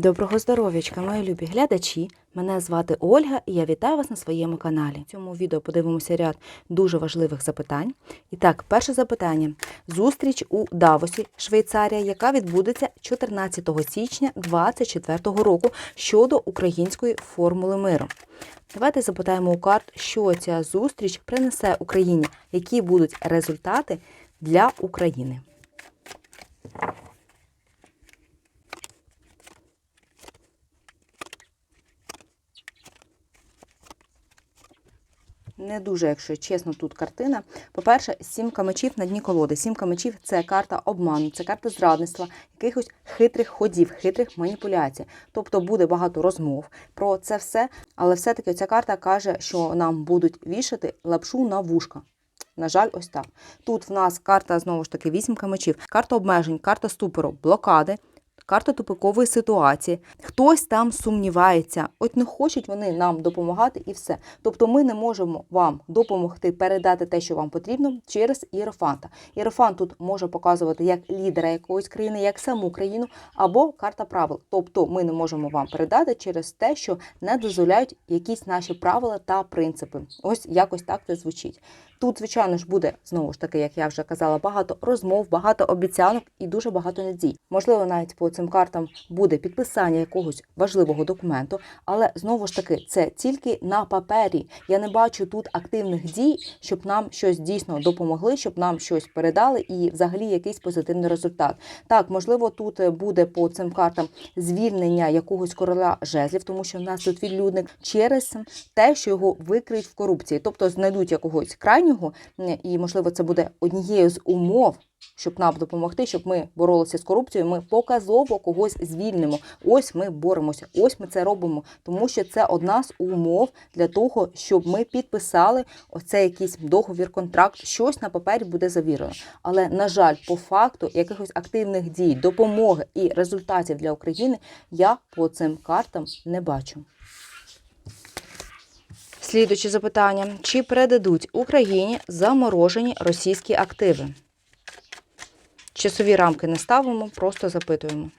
Доброго здоров'ячка, мої любі глядачі. Мене звати Ольга і я вітаю вас на своєму каналі. В цьому відео подивимося ряд дуже важливих запитань. І так, перше запитання: зустріч у Давосі, Швейцарія, яка відбудеться 14 січня 2024 року щодо української формули миру. Давайте запитаємо у карт, що ця зустріч принесе Україні, які будуть результати для України. Не дуже, якщо чесно, тут картина. По-перше, сімка мечів на дні колоди. Сімка мечів це карта обману, це карта зрадництва, якихось хитрих ходів, хитрих маніпуляцій. Тобто буде багато розмов про це все, але все-таки ця карта каже, що нам будуть вішати лапшу на вушка. На жаль, ось так. Тут в нас карта знову ж таки вісімка мечів, карта обмежень, карта ступору, блокади. Карта тупикової ситуації. Хтось там сумнівається, от не хочуть вони нам допомагати і все. Тобто ми не можемо вам допомогти передати те, що вам потрібно, через іерофанта. Іерофант тут може показувати як лідера якоїсь країни, як саму країну, або карта правил. Тобто ми не можемо вам передати через те, що не дозволяють якісь наші правила та принципи. Ось якось так це звучить. Тут, звичайно ж, буде знову ж таки, як я вже казала, багато розмов, багато обіцянок і дуже багато надій. Можливо, навіть по цим картам буде підписання якогось важливого документу, але знову ж таки, це тільки на папері. Я не бачу тут активних дій, щоб нам щось дійсно допомогли, щоб нам щось передали, і взагалі якийсь позитивний результат. Так, можливо, тут буде по цим картам звільнення якогось короля жезлів, тому що в нас тут відлюдник через те, що його викриють в корупції, тобто знайдуть якогось крайнього, і можливо це буде однією з умов. Щоб нам допомогти, щоб ми боролися з корупцією, ми показово когось звільнимо. Ось ми боремося, ось ми це робимо, тому що це одна з умов для того, щоб ми підписали оцей якийсь договір, контракт, щось на папері буде завірено. Але на жаль, по факту якихось активних дій, допомоги і результатів для України я по цим картам не бачу. Слідуюче запитання: чи передадуть Україні заморожені російські активи? Часові рамки не ставимо, просто запитуємо.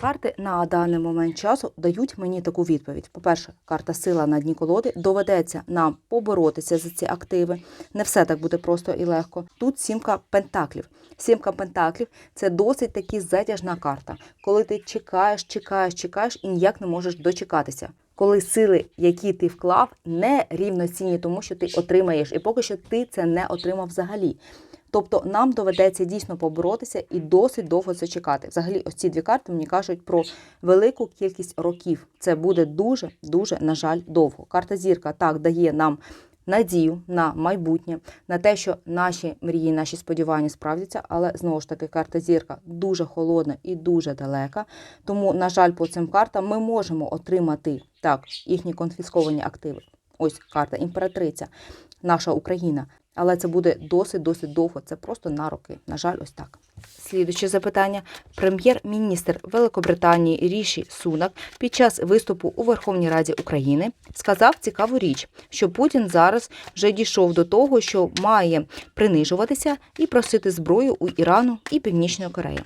Карти на даний момент часу дають мені таку відповідь. По-перше, карта сила на дні колоди. Доведеться нам поборотися за ці активи. Не все так буде просто і легко. Тут сімка пентаклів. Сімка пентаклів це досить таки затяжна карта, коли ти чекаєш, чекаєш, чекаєш і ніяк не можеш дочекатися. Коли сили, які ти вклав, не рівноцінні тому, що ти отримаєш, і поки що ти це не отримав взагалі. Тобто нам доведеться дійсно поборотися і досить довго це чекати. Взагалі, ось ці дві карти мені кажуть про велику кількість років. Це буде дуже дуже на жаль довго. Карта зірка так дає нам. Надію на майбутнє, на те, що наші мрії, наші сподівання справдяться, але знову ж таки карта зірка дуже холодна і дуже далека. Тому, на жаль, по цим картам ми можемо отримати так їхні конфісковані активи. Ось карта імператриця, наша Україна. Але це буде досить-досить довго. Це просто на роки. На жаль, ось так. Слідуюче запитання. Прем'єр-міністр Великобританії Ріші Сунак під час виступу у Верховній Раді України сказав цікаву річ, що Путін зараз вже дійшов до того, що має принижуватися і просити зброю у Ірану і Північної Кореї.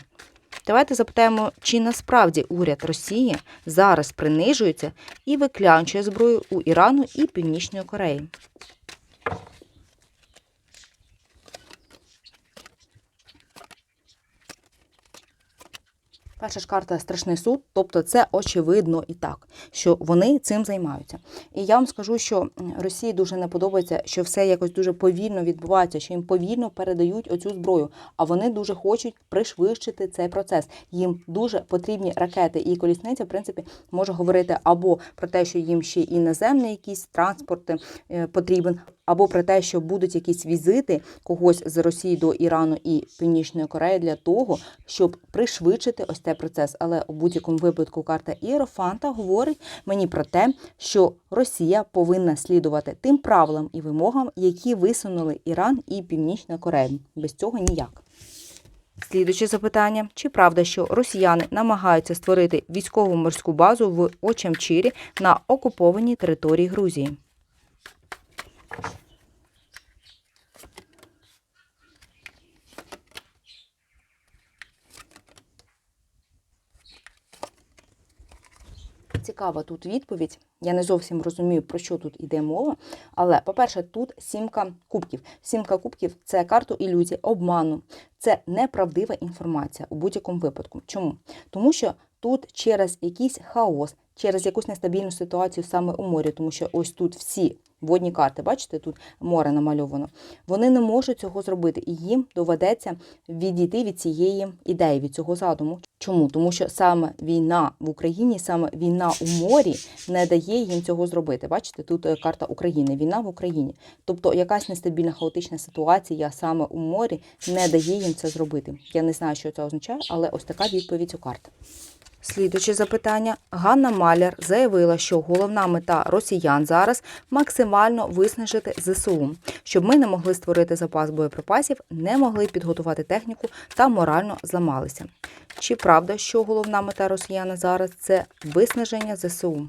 Давайте запитаємо, чи насправді уряд Росії зараз принижується і виклянчує зброю у Ірану і Північної Кореї. Перша ж карта страшний суд, тобто це очевидно і так, що вони цим займаються. І я вам скажу, що Росії дуже не подобається, що все якось дуже повільно відбувається, що їм повільно передають оцю зброю, а вони дуже хочуть пришвидшити цей процес. Їм дуже потрібні ракети. І колісниця, в принципі, може говорити або про те, що їм ще і наземний якийсь транспорт е, потрібен, або про те, що будуть якісь візити когось з Росії до Ірану і Північної Кореї для того, щоб пришвидшити ось цей процес. Але у будь-якому випадку карта Іерофанта говорить мені про те, що Росія повинна слідувати тим правилам і вимогам, які висунули Іран і Північна Корея. Без цього ніяк. Слідуюче запитання: чи правда, що росіяни намагаються створити військово морську базу в Очамчирі на окупованій території Грузії? Цікава тут відповідь. Я не зовсім розумію, про що тут іде мова. Але, по-перше, тут сімка кубків. Сімка кубків це карта ілюзії, обману. Це неправдива інформація у будь-якому випадку. Чому? Тому що тут через якийсь хаос, через якусь нестабільну ситуацію саме у морі, тому що ось тут всі водні карти, бачите, тут море намальовано. Вони не можуть цього зробити, і їм доведеться відійти від цієї ідеї, від цього задуму. Чому? Тому що саме війна в Україні, саме війна у морі не дає їм цього зробити. Бачите, тут е, карта України, війна в Україні. Тобто якась нестабільна хаотична ситуація саме у морі не дає їм це зробити. Я не знаю, що це означає, але ось така відповідь у карти. Слідуюче запитання. Ганна Маляр заявила, що головна мета росіян зараз максимально виснажити ЗСУ, щоб ми не могли створити запас боєприпасів, не могли підготувати техніку та морально зламалися. Чи правда, що головна мета росіян зараз це виснаження ЗСУ?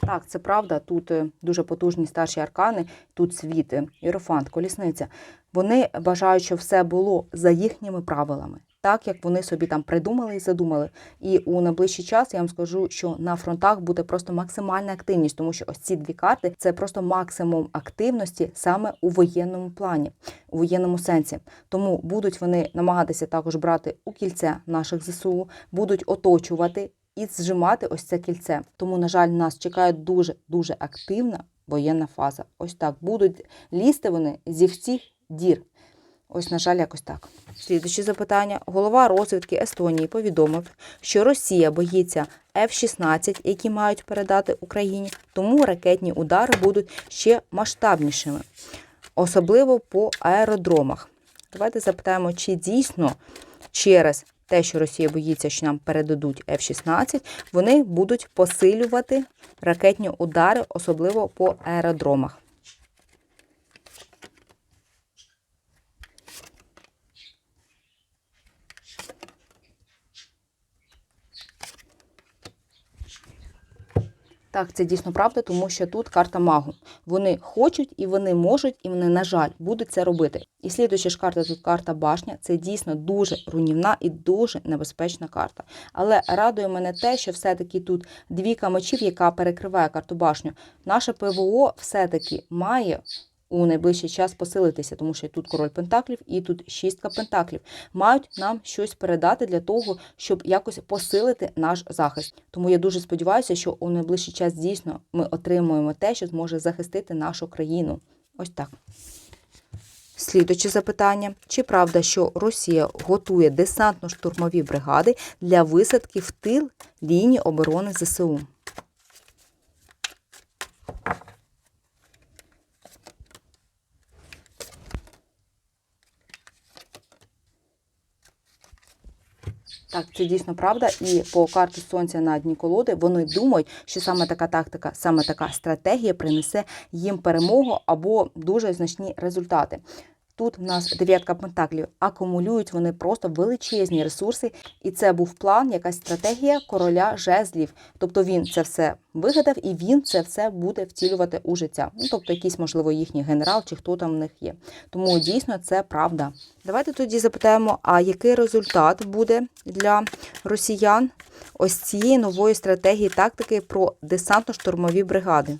Так, це правда. Тут е, дуже потужні старші аркани, тут світ, е, іерофант, колісниця. Вони бажають, щоб все було за їхніми правилами, так як вони собі там придумали і задумали. І у найближчий час я вам скажу, що на фронтах буде просто максимальна активність, тому що ось ці дві карти це просто максимум активності саме у воєнному плані, у воєнному сенсі. Тому будуть вони намагатися також брати у кільце наших ЗСУ, будуть оточувати і зжимати ось це кільце. Тому, на жаль, нас чекає дуже дуже активна воєнна фаза. Ось так будуть лізти вони зі всіх дір. Ось, на жаль, якось так. Слідуюче запитання. Голова розвідки Естонії повідомив, що Росія боїться F-16, які мають передати Україні, тому ракетні удари будуть ще масштабнішими, особливо по аеродромах. Давайте запитаємо, чи дійсно через те, що Росія боїться, що нам передадуть F-16, вони будуть посилювати ракетні удари, особливо по аеродромах. Так, це дійсно правда, тому що тут карта магу. Вони хочуть і вони можуть, і вони, на жаль, будуть це робити. І слідуюча ж карта тут карта башня. Це дійсно дуже руйнівна і дуже небезпечна карта. Але радує мене те, що все-таки тут дві мечів, яка перекриває карту башню. Наше ПВО все-таки має. У найближчий час посилитися, тому що тут король пентаклів і тут шістка пентаклів мають нам щось передати для того, щоб якось посилити наш захист. Тому я дуже сподіваюся, що у найближчий час дійсно ми отримуємо те, що зможе захистити нашу країну. Ось так. Слідуюче запитання: чи правда, що Росія готує десантно-штурмові бригади для висадки в тил лінії оборони ЗСУ? Так, це дійсно правда. І по карті сонця на дні колоди вони думають, що саме така тактика, саме така стратегія принесе їм перемогу або дуже значні результати. Тут в нас дев'ятка пентаклів. Акумулюють вони просто величезні ресурси, і це був план, якась стратегія короля жезлів. Тобто він це все вигадав і він це все буде втілювати у життя. Ну тобто, якийсь, можливо, їхній генерал чи хто там в них є. Тому дійсно це правда. Давайте тоді запитаємо, а який результат буде для росіян ось цієї нової стратегії тактики про десантно-штурмові бригади?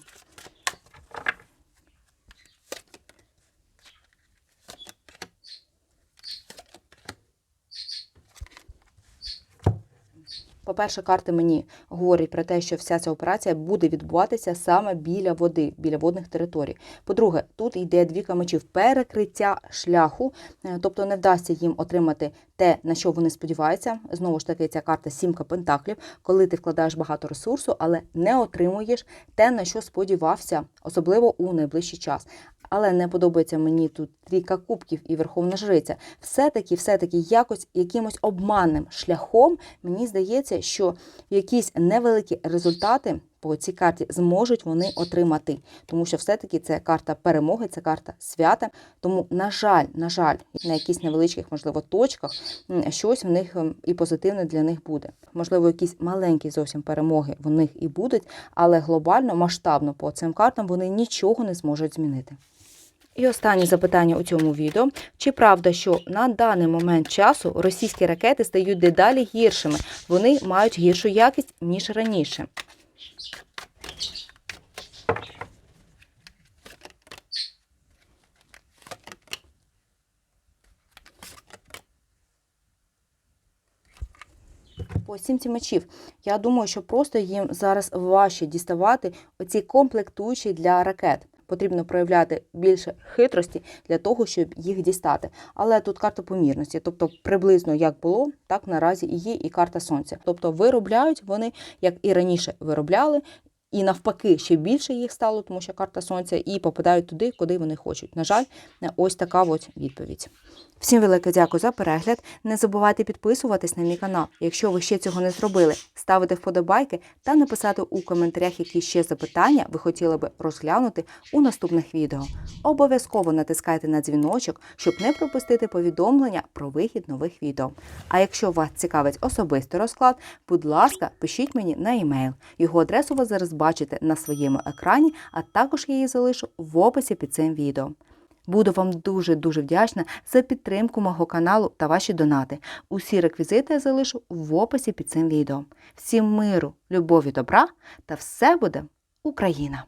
По-перше, карти мені говорять про те, що вся ця операція буде відбуватися саме біля води, біля водних територій. По-друге, тут йде дві мечів перекриття шляху, е, тобто не вдасться їм отримати те, на що вони сподіваються. Знову ж таки, ця карта сімка пентаклів, коли ти вкладаєш багато ресурсу, але не отримуєш те, на що сподівався, особливо у найближчий час. Але не подобається мені тут трійка кубків і верховна жриця. Все-таки, все-таки, якось якимось обманним шляхом мені здається, що якісь невеликі результати по цій карті зможуть вони отримати, тому що все-таки це карта перемоги, це карта свята. Тому, на жаль, на жаль, на якісь невеличких, можливо, точках щось в них і позитивне для них буде. Можливо, якісь маленькі зовсім перемоги в них і будуть, але глобально, масштабно по цим картам вони нічого не зможуть змінити. І останнє запитання у цьому відео: чи правда, що на даний момент часу російські ракети стають дедалі гіршими? Вони мають гіршу якість ніж раніше. По сімці мечів. Я думаю, що просто їм зараз важче діставати оці комплектуючі для ракет. Потрібно проявляти більше хитрості для того, щоб їх дістати. Але тут карта помірності, тобто приблизно як було, так наразі і є, і карта сонця. Тобто виробляють вони, як і раніше виробляли, і навпаки ще більше їх стало, тому що карта сонця, і попадають туди, куди вони хочуть. На жаль, ось така от відповідь. Всім велике дякую за перегляд. Не забувайте підписуватись на мій канал, якщо ви ще цього не зробили, ставити вподобайки та написати у коментарях, які ще запитання ви хотіли би розглянути у наступних відео. Обов'язково натискайте на дзвіночок, щоб не пропустити повідомлення про вихід нових відео. А якщо вас цікавить особистий розклад, будь ласка, пишіть мені на емейл. Його адресу ви зараз бачите на своєму екрані, а також я її залишу в описі під цим відео. Буду вам дуже-дуже вдячна за підтримку мого каналу та ваші донати. Усі реквізити я залишу в описі під цим відео. Всім миру, любові, добра та все буде Україна!